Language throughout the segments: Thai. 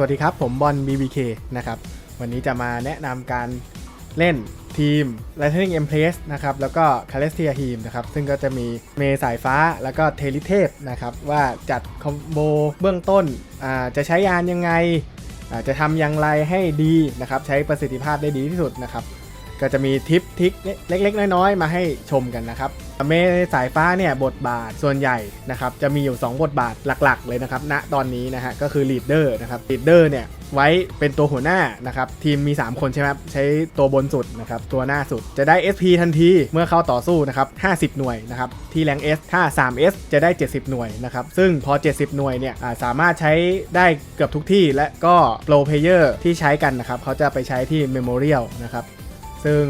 สวัสดีครับ ผมบอล BBK นะครับ วันนี้จะมาแนะนำการเล่นทีม Lightning Empress นะครับ แล้วก็ c a l e s t i a Team นะครับ ซึ่งก็จะมีเมสายฟ้าแล้วก็เทลิเทพนะครับ ว่าจัดคอมโบเบื้องต้นอ่าจะใช้ยานยังไงอ่าจะทำอย่างไรให้ดีนะครับ ใช้ประสิทธิภาพได้ดีที่สุดนะครับ ก็จะมีทิปทิกเล็ก ๆ น้อยๆ มาให้ชมกันนะครับเมสายฟ้าเนี่ยบทบาทส่วนใหญ่นะครับจะมีอยู่ 2 บทบาทหลักๆ เลยนะครับณตอนนี้นะฮะก็คือลีดเดอร์นะครับลีดเดอร์เนี่ยไว้เป็นตัวหัวหน้านะครับทีมมี 3 คนใช่ไหมครับใช้ตัวบนสุดนะครับตัวหน้าสุดจะได้ SP ทันทีเมื่อเข้าต่อสู้นะครับ50 หน่วยนะครับที่แรง S ถ้า 3S จะได้ 70 หน่วยนะครับซึ่งพอ 70 หน่วยเนี่ยาสามารถใช้ได้เกือบทุกที่และก็โปรเพเยอร์ที่ใช้กันนะครับเขาจะไปใช้ที่ Memorial นะครับ ซึ่ง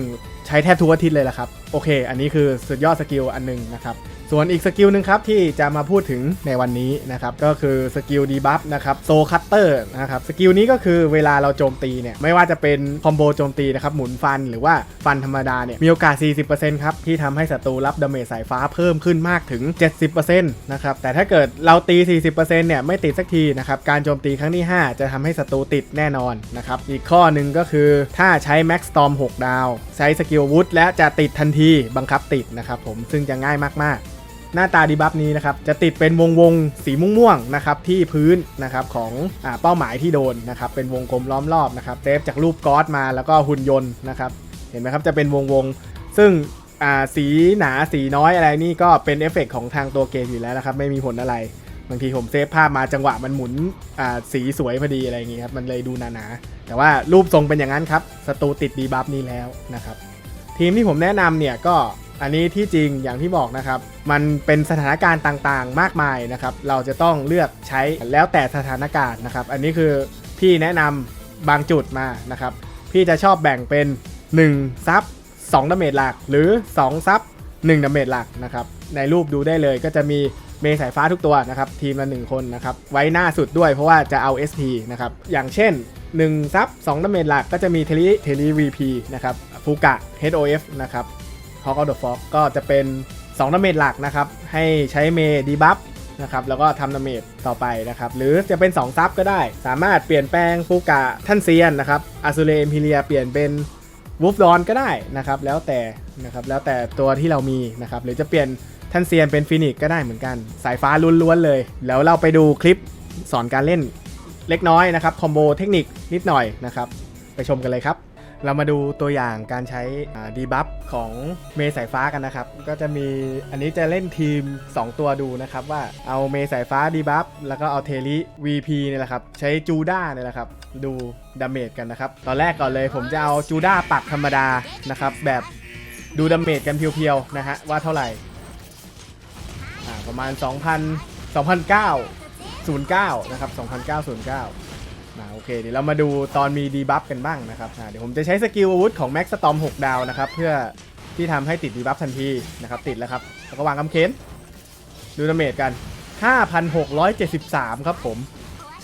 ใช้แทบทุกอาทิตย์เลยละครับ โอเค อันนี้คือสุดยอดสกิลอันหนึงนะครับ ส่วนอีกสกิลหนึ่งครับที่จะมาพูดถึงในวันนี้นะครับก็คือสกิลดีบัฟนะครับโซคัตเตอร์นะครับสกิลนี้ก็คือเวลาเราโจมตีเนี่ยไม่ว่าจะเป็นคอมโบโจมตีนะครับหมุนฟันหรือว่าฟันธรรมดาเนี่ยมีโอกาส 40%ครับที่ทำให้ศัตรูรับดาเมจสายฟ้าเพิ่มขึ้นมากถึง 70%นะครับแต่ถ้าเกิดเราตี 40%เนี่ยไม่ติดสักทีนะครับการโจมตีครั้งที่ 5 จะทำให้ศัตรูติดแน่นอนนะครับอีกข้อหนึ่งก็คือถ้าใช้ Max Storm 6ดาว ใช้สกิลวุธและจะติดทันทีบังคับติดนะครับผมซึ่งจะง่ายมากๆ หน้าตาดีบัฟนี้นะครับจะติดเป็นวงวงๆสีม่วงๆนะครับที่พื้นนะครับของอเป้าหมายที่โดนนะครับเป็นวงกลมล้อมรอบนะครับเซฟจากรูปก๊อตมาแล้วก็หุ่นยนต์นะครับเห็นไหมครับจะเป็นวงวงๆซึ่งสีหนาสีน้อยอะไรนี่ก็เป็นเอฟเฟกต์ของทางตัวเกมอยู่แล้วนะครับไม่มีผลอะไรบางทีผมเซฟภาพมาจังหวะมันหมุนสีสวยพอดีอะไรอย่างงี้ครับมันเลยดูหนาๆแต่ว่ารูปทรงเป็นอย่างนั้นครับศัตรูติดดีบัฟนี้แล้วนะครับทีมที่ผมแนะนำเนี่ยก็ อันนี้ที่จริงอย่างที่บอกนะครับ มันเป็นสถานการณ์ต่างๆ มากมายนะครับ เราจะต้องเลือกใช้แล้วแต่สถานการณ์นะครับ อันนี้คือพี่แนะนำบางจุดมานะครับ พี่จะชอบแบ่งเป็น1ซับ2ดาเมจหลัก หรือ2ซับ1ดาเมจหลักนะครับ ในรูปดูได้เลยก็จะมีเมย์สายฟ้าทุกตัวนะครับ ทีมละ 1 คนนะครับ ไว้หน้าสุดด้วยเพราะว่าจะเอา SP นะครับ อย่างเช่น1ซับ2ดาเมจหลักก็จะมีเทลิเทลิ VP นะครับฟูกะ HOF นะครับ ฮอกเอาเดอะฟ็อกก็จะเป็น2ดาเมจหลักนะครับ ให้ใช้เมดีบัฟนะครับแล้วก็ทำดาเมจต่อไปนะครับ หรือจะเป็น2ซับก็ได้ สามารถเปลี่ยนแปลงฟูกะท่านเซียนนะครับอาซูเรเอมพิเลียเปลี่ยนเป็นวูฟดอนก็ได้นะครับ แล้วแต่นะครับแล้วแต่ตัวที่เรามีนะครับ หรือจะเปลี่ยนท่านเซียนเป็นฟินิกก็ได้เหมือนกัน สายฟ้าล้วนๆเลย แล้วเราไปดูคลิปสอนการเล่นเล็กน้อยนะครับ คอมโบเทคนิคนิดหน่อยนะครับ ไปชมกันเลยครับ เรามาดูตัวอย่างการใช้ดีบัฟของเมย์สายฟ้ากันนะครับ ก็จะมีอันนี้จะเล่นทีม 2 ตัวดูนะครับ ว่าเอาเมย์สายฟ้าดีบัฟแล้วก็เอาเทลิ VP เนี่ยแหละครับ ใช้จูด้าเนี่ยแหละครับ ดูดาเมจกันนะครับ ตอนแรกก่อนเลยผมจะเอาจูด้าปักธรรมดานะครับ แบบดูดาเมจกันเพียวๆนะฮะว่าเท่าไหร่ประมาณ 2,000 2,009 09 นะครับ2,009 09อ่าโอเคเดี๋ยวเรามาดูตอนมีดีบัฟกันบ้างนะครับเดี๋ยวผมจะใช้สกิลอาวุธของ Max Storm 6ดาวนะครับเพื่อที่ทำให้ติดดีบัฟทันทีนะครับติดแล้วครับแล้วก็วางกำเขนดูดาเมจกัน 5,673 ครับผม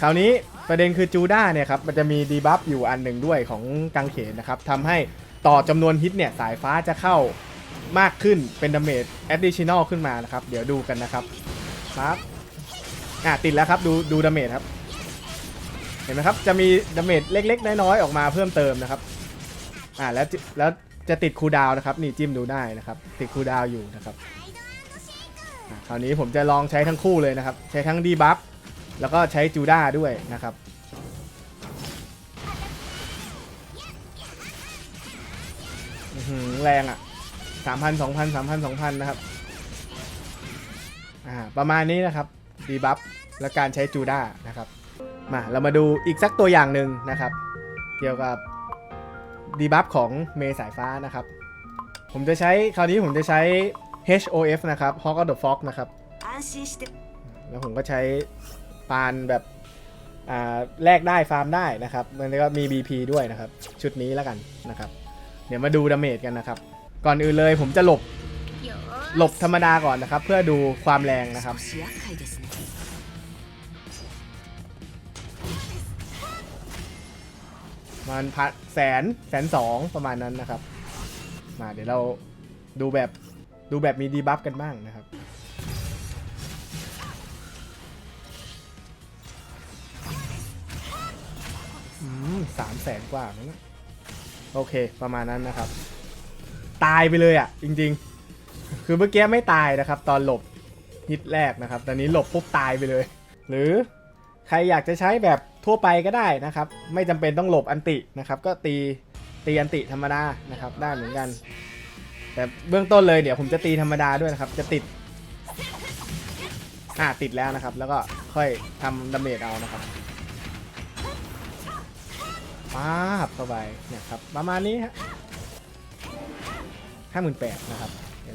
คราวนี้ประเด็นคือจูด้าเนี่ยครับมันจะมีดีบัฟอยู่อันหนึ่งด้วยของกังเขนนะครับทำให้ต่อจำนวนฮิตเนี่ยสายฟ้าจะเข้ามากขึ้นเป็นดาเมจ additional ขึ้นมานะครับ เดี๋ยวดูกันนะครับครับอะติดแล้วครับดูดูดาเมจครับ เห็นไหมครับ จะมีดาเมจเล็ก ๆ น้อยๆออกมาเพิ่มเติมนะครับ อ่าแล้วจิแล้วจะติดคูดาวนะครับ นี่จิ้มดูได้นะครับ ติดคูดาวอยู่นะครับคราวนี้ผมจะลองใช้ทั้งคู่เลยนะครับ ใช้ทั้งดีบัฟแล้วก็ใช้จูด้าด้วยนะครับอื้อหือแรงอะสามพันสองพันสามพันสองพันนะครับ อ่า ประมาณนี้นะครับ ดีบัฟและการใช้จูด้านะครับ มาเรามาดูอีกสักตัวอย่างหนึ่งนะครับ เกี่ยวกับดีบัฟของเมสายฟ้านะครับ ผมจะใช้คราวนี้ผมจะใช้ HOF นะครับ Hawk of the Fox นะครับ แล้วผมก็ใช้ปานแบบแลกได้ฟาร์มได้นะครับแล้วก็มี BP ด้วยนะครับ ชุดนี้แล้วกันนะครับ เดี๋ยวมาดูดาเมจกันนะครับ ก่อนอื่นเลยผมจะหลบหลบธรรมดาก่อนนะครับ เพื่อดูความแรงนะครับ มันพันแสนแสนสองประมาณนั้นนะครับ มาเดี๋ยวเราดูแบบดูแบบมีดีบัฟกันบ้างนะครับอืมสามแสนกว่านะโอเค ประมาณนั้นนะครับ ตายไปเลยอะ่ะ จริง ๆ คือเมื่อกี้ไม่ตายนะครับ ตอนหลบฮิตแรกนะครับ ตอนนี้หลบปุ๊บตายไปเลย หรือ ใครอยากจะใช้แบบทั่วไปก็ได้นะครับ ไม่จำเป็นต้องหลบอันตินะครับ ก็ตีตีอันติธรรมดานะครับได้เหมือนกัน แต่เบื้องต้นเลยเดี๋ยวผมจะตีธรรมดาด้วยนะครับ จะติดอ่าติดแล้วนะครับ แล้วก็ค่อยทำดาเมจเอานะครับป้าบเข้าไปเนี่ยครับประมาณนี้ฮะห้าหมื่นแปดนะครับ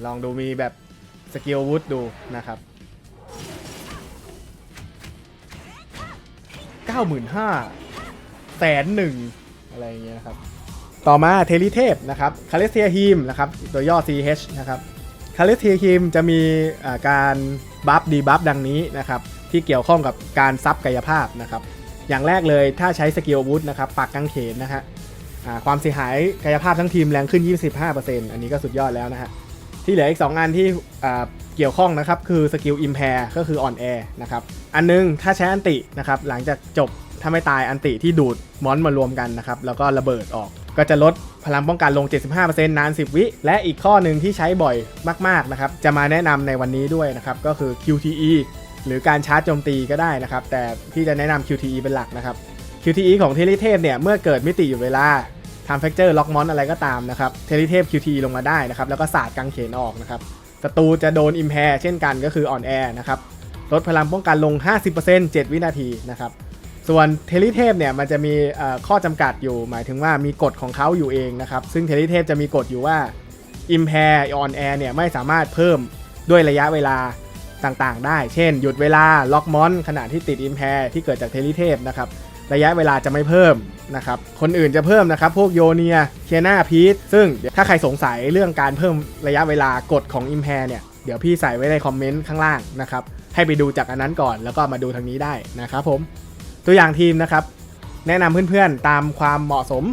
ลองดูมีแบบสกิลวูดดูนะครับ เก้าหมื่นห้าแสนหนึ่งอะไรอย่างเงี้ยนะครับ ต่อมาเทลิเทพนะครับคาเลสเทียฮีมนะครับตัวย่อ CH นะครับคาเลสเทียฮีมจะมีการบัฟดีบัฟดังนี้นะครับที่เกี่ยวข้องกับการซับกายภาพนะครับอย่างแรกเลยถ้าใช้สกิลวูดนะครับปักกางเขนนะฮะความเสียหายกายภาพทั้งทีมแรงขึ้น 25%อันนี้ก็สุดยอดแล้วนะฮะ ที่เหลืออีก 2 อันที่เกี่ยวข้องนะครับ คือสกิลอิมแพร์ก็คืออ่อนแอนะครับ อันนึงถ้าใช้อันตินะครับ หลังจากจบถ้าไม่ตายอันติที่ดูดมอนมารวมกันนะครับ แล้วก็ระเบิดออก ก็จะลดพลังป้องกันลง 75%นาน 10 วิ และอีกข้อหนึ่งที่ใช้บ่อยมากๆนะครับ จะมาแนะนำในวันนี้ด้วยนะครับ ก็คือ QTE หรือการชาร์จโจมตีก็ได้นะครับ แต่พี่จะแนะนำ QTE เป็นหลักนะครับ QTE ของเทลิเทพเนี่ยเมื่อเกิดมิติอยู่เวลา ทำแฟกเจอร์ล็อกมอนอะไรก็ตามนะครับเทลิเทพ QTE ลงมาได้นะครับแล้วก็สาดกังเขนออกนะครับศัตรูจะโดนอิมแพร์เช่นกันก็คืออ่อนแอนะครับลดพลังป้องกันลง 50% 7 วินาทีนะครับส่วนเทลิเทพเนี่ยมันจะมีข้อจำกัดอยู่ หมายถึงว่ามีกฎของเขาอยู่เองนะครับซึ่งเทลิเทพจะมีกฎอยู่ว่า Impair on Air เนี่ยไม่สามารถเพิ่มด้วยระยะเวลาต่างๆ ได้ เช่น หยุดเวลาล็อกมอนขณะที่ติด Impair ที่เกิดจากเทลิเทพนะครับ ระยะเวลาจะไม่เพิ่มนะครับ คนอื่นจะเพิ่มนะครับ พวกโยเนียเคียนาพีทซึ่งถ้าใครสงสัยเรื่องการเพิ่มระยะเวลากฎของ Impair เนี่ย เดี๋ยวพี่ใส่ไว้ในคอมเมนต์ข้างล่างนะครับ ให้ไปดูจากอันนั้นก่อนแล้วก็มาดูทางนี้ได้นะครับผม ตัวอย่างทีมนะครับ แนะนำเพื่อนๆตามความเหมาะสม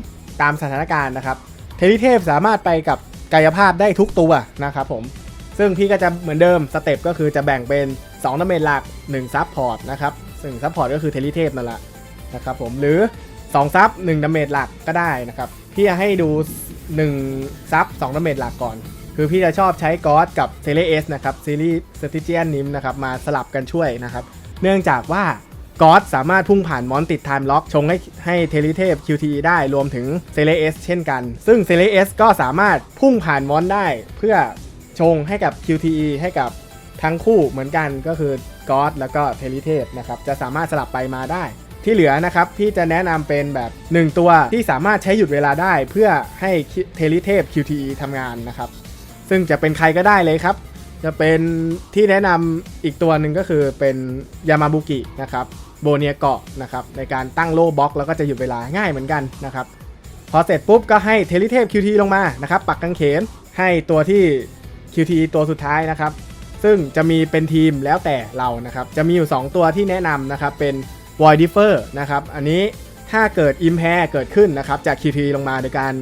ตามสถานการณ์นะครับ เทลิเทพสามารถไปกับกายภาพได้ทุกตัวนะครับผม ซึ่งพี่ก็จะเหมือนเดิมสเต็ปก็คือจะแบ่งเป็น2ดาเมจหลัก1ซับพอร์ตนะครับซึ่งซับพอร์ตก็คือเทลิเทพนั่นแหละ นะครับผมหรือ 2 ซับ1ดาเมจหลักก็ได้นะครับ พี่จะให้ดู 1 ซับ2ดาเมจหลักก่อน คือพี่จะชอบใช้กอสกับเซเลเอสนะครับซีรีส์สติเจียนนิมนะครับมาสลับกันช่วยนะครับ เนื่องจากว่ากอสสามารถพุ่งผ่านมอนติดไทม์ล็อกชงให้ให้เทลิเทพ QTE ได้รวมถึงเซเลเอสเช่นกัน ซึ่งเซเลเอสก็สามารถพุ่งผ่านมอนได้ เพื่อชงให้กับ QTE ให้กับทั้งคู่เหมือนกันก็คือกอสแล้วก็เทลิเทพนะครับ จะสามารถสลับไปมาได้ ที่เหลือนะครับพี่จะแนะนำเป็นแบบ 1 ตัวที่สามารถใช้หยุดเวลาได้ เพื่อให้เทลิเทพ QTE ทำงานนะครับ ซึ่งจะเป็นใครก็ได้เลยครับ จะเป็นที่แนะนำอีกตัวหนึ่งก็คือเป็นยามาบุกินะครับโบเนียเกาะนะครับในการตั้งโล่บล็อกแล้วก็จะหยุดเวลาง่ายเหมือนกันนะครับพอเสร็จปุ๊บก็ให้เทลิเทพ QT ลงมานะครับปักกังเขนให้ตัวที่ QT ตัวสุดท้ายนะครับ ซึ่งจะมีเป็นทีมแล้วแต่เรานะครับ จะมีอยู่ 2 ตัวที่แนะนำนะครับ เป็น Void Differ นะครับ อันนี้ถ้าเกิด Impair เกิดขึ้นนะครับ จาก QT ลงมาโดยการ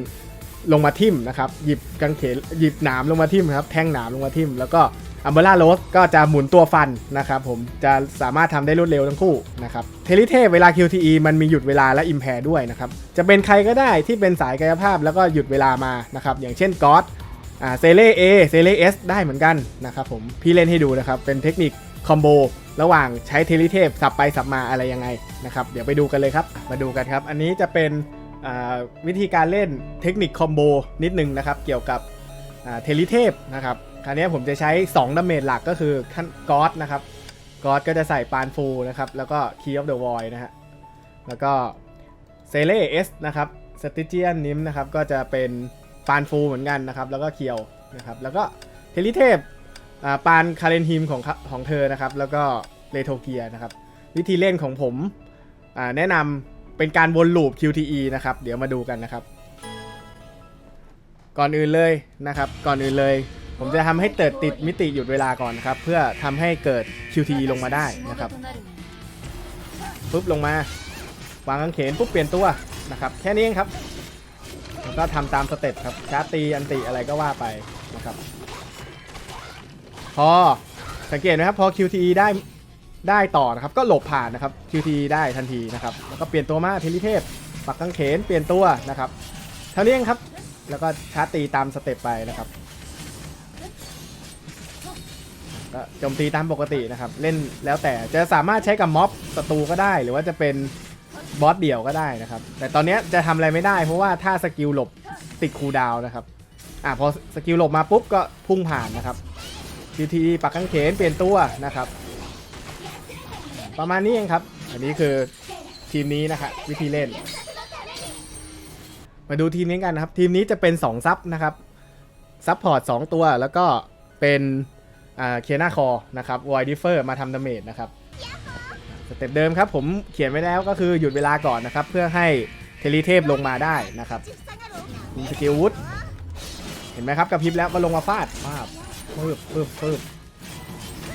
ลงมาทิ่มนะครับ หยิบกังเขนหยิบหนามลงมาทิ่มครับ แท่งหนามลงมาทิ่ม แล้วก็อัมเบร่าโรสก็จะหมุนตัวฟันนะครับผมจะสามารถทำได้รวดเร็วทั้งคู่นะครับเทลิเทพเวลา QTE มันมีหยุดเวลาและ Impair ด้วยนะครับ จะเป็นใครก็ได้ที่เป็นสายกายภาพแล้วก็หยุดเวลามานะครับ อย่างเช่นกอสอ่าเซเล่ A เซเล่ S ได้เหมือนกันนะครับผมพี่เล่นให้ดูนะครับ เป็นเทคนิคคอมโบ ระหว่างใช้เทลิเทพสับไปสับมาอะไรยังไงนะครับเดี๋ยวไปดูกันเลยครับ มาดูกันครับ อันนี้จะเป็นวิธีการเล่นเทคนิคคอมโบนิดนึงนะครับเกี่ยวกับเทลิเทพนะครับคราวนี้ผมจะใช้2ดาเมจหลักก็คือขั้นกอสนะครับกอสก็จะใส่ปานฟูนะครับแล้วก็ Key of the Void นะฮะแล้วก็เซเล่ S นะครับสติเจียนนิมนะครับก็จะเป็นปานฟูเหมือนกันนะครับแล้วก็เคียวนะครับแล้วก็เทลิเทพ อ่าปานคาเรนฮิมของของเธอนะครับ แล้วก็เลโทเกียนะครับ วิธีเล่นของผมอ่าแนะนำเป็นการวนลูป QTE นะครับ เดี๋ยวมาดูกันนะครับ ก่อนอื่นเลยนะครับ ก่อนอื่นเลย ผมจะทำให้เติดติดมิติหยุดเวลาก่อนนะครับ เพื่อทำให้เกิด QTE ลงมาได้นะครับปุ๊บลงมาวางกางเขนปุ๊บเปลี่ยนตัวนะครับ แค่นี้เองครับแล้วก็ทำตามสเต็ปครับชาร์ตีอันติอะไรก็ว่าไปนะครับ พอสังเกตนะครับพอ QTE ได้ได้ต่อนะครับก็หลบผ่านนะครับ QTE ได้ทันทีนะครับแล้วก็เปลี่ยนตัวมาเทลิเทพปักกางเขนเปลี่ยนตัวนะครับเท่านี้เองครับ แล้วก็ชาร์จตีตามสเต็ปไปนะครับก็โจมตีตามปกตินะครับ เล่นแล้วแต่จะสามารถใช้กับม็อบศัตรูก็ได้ หรือว่าจะเป็นบอสเดี่ยวก็ได้นะครับ แต่ตอนนี้จะทำอะไรไม่ได้เพราะว่าถ้าสกิลหลบติดคูลดาวน์นะครับอะพอสกิลหลบมาปุ๊บก็พุ่งผ่านนะครับ ทีทีปักกางเขนเปลี่ยนตัวนะครับ ประมาณนี้เองครับ อันนี้คือทีมนี้นะครับวิธีเล่น มาดูทีมนี้กันนะครับ ทีมนี้จะเป็น2ซับนะครับซับพอร์ต2ตัวแล้วก็เป็นเคนาคอนะครับวอยดิเฟอร์มาทำดาเมจนะครับสเต็ปเดิมครับผมเขียนไว้แล้วก็คือหยุดเวลาก่อนนะครับ เพื่อให้เทลิเทพลงมาได้นะครับมีสกิลวุฒเห็นไหมครับกระพริบแล้วก็ลงมาฟาดฟาด ปึ๊บปึ๊บปึ๊บ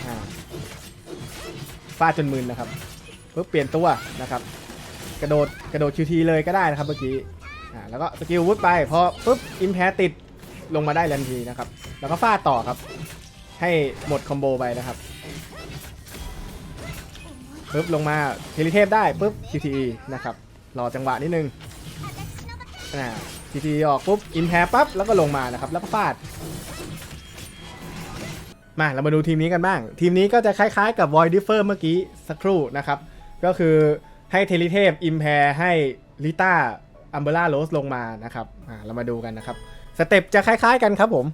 อ่าฟาดจนมึนนะครับปึ๊บเปลี่ยนตัวนะครับ กระโดดกระโดดคิวทีเลยก็ได้นะครับเมื่อกี้อ่าแล้วก็สกิลวุฒไปพอปุ๊บอิมแพติดลงมาได้ทันทีนะครับ แล้วก็ฟาดต่อครับ ให้หมดคอมโบไปนะครับปุ๊บลงมาเทลิเทพได้ปุ๊บ QTE นะครับรอจังหวะนิดนึงอ่า QTE ออกปุ๊บอินแพปั๊บแล้วก็ลงมานะครับ แล้วก็ฟาด มาเรามาดูทีมนี้กันบ้าง ทีมนี้ก็จะคล้ายๆกับ Void Differ เมื่อกี้สักครู่นะครับ ก็คือให้เทลิเทพอิมแพรให้ลิต้าอัมเบร่าโรสลงมานะครับอ่าเรามาดูกันนะครับ สเต็ปจะคล้ายๆกันครับผม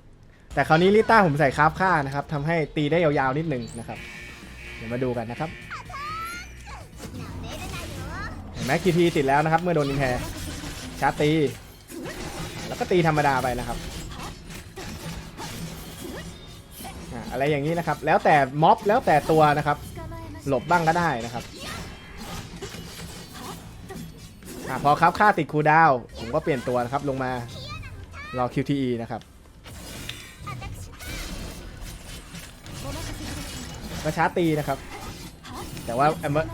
แต่คราวนี้ลิต้าผมใส่คราฟค่านะครับทำให้ตีได้ยาวๆนิดนึงนะครับ เดี๋ยวมาดูกันนะครับเห็นไหมคีทีติดแล้วนะครับ เมื่อโดนอินแพรชาร์ตี แล้วก็ตีธรรมดาไปนะครับ อะไรอย่างนี้นะครับ แล้วแต่ม็อบแล้วแต่ตัวนะครับ หลบบ้างก็ได้นะครับอพอครับค่าติดคูดาว ผมก็เปลี่ยนตัวนะครับลงมารอ QTE นะครับก็ชาร์ตีนะครับ แต่ว่าแอมเบอร์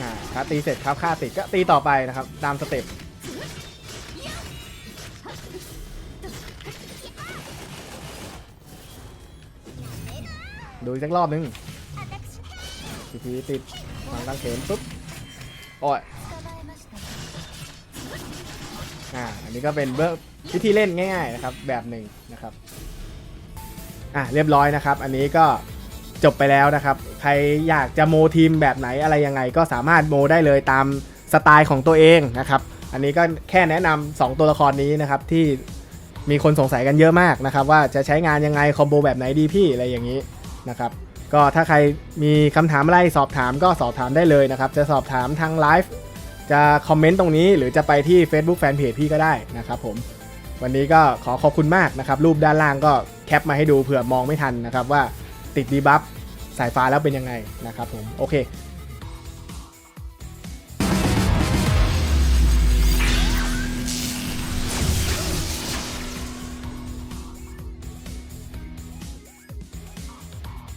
อ่าชาร์ตีเสร็จครับค่าติดก็ตีต่อไปนะครับ ตามสเต็ป ดูอีกสักรอบนึงทีทีติดวางตั้งเขนปุ๊บโอ้ยอ่าอันนี้ก็เป็นเบอร์วิธีเล่นง่ายๆนะครับแบบหนึ่งนะครับอะเรียบร้อยนะครับ อันนี้ก็จบไปแล้วนะครับ ใครอยากจะโมทีมแบบไหนอะไรยังไง ก็สามารถโมได้เลยตามสไตล์ของตัวเองนะครับ อันนี้ก็แค่แนะนำ2ตัวละครนี้นะครับที่มีคนสงสัยกันเยอะมากนะครับ ว่าจะใช้งานยังไงคอมโบแบบไหนดีพี่อะไรอย่างนี้ นะครับก็ถ้าใครมีคำถามอะไรสอบถามก็สอบถามได้เลยนะครับ จะสอบถามทางไลฟ์จะคอมเมนต์ตรงนี้ หรือจะไปที่ Facebook Fanpage พี่ก็ได้นะครับผมวันนี้ก็ขอขอบคุณมากนะครับ รูปด้านล่างก็แคปมาให้ดูเผื่อมองไม่ทันนะครับว่าติดดีบัฟสายฟ้าแล้วเป็นยังไงนะครับผมโอเค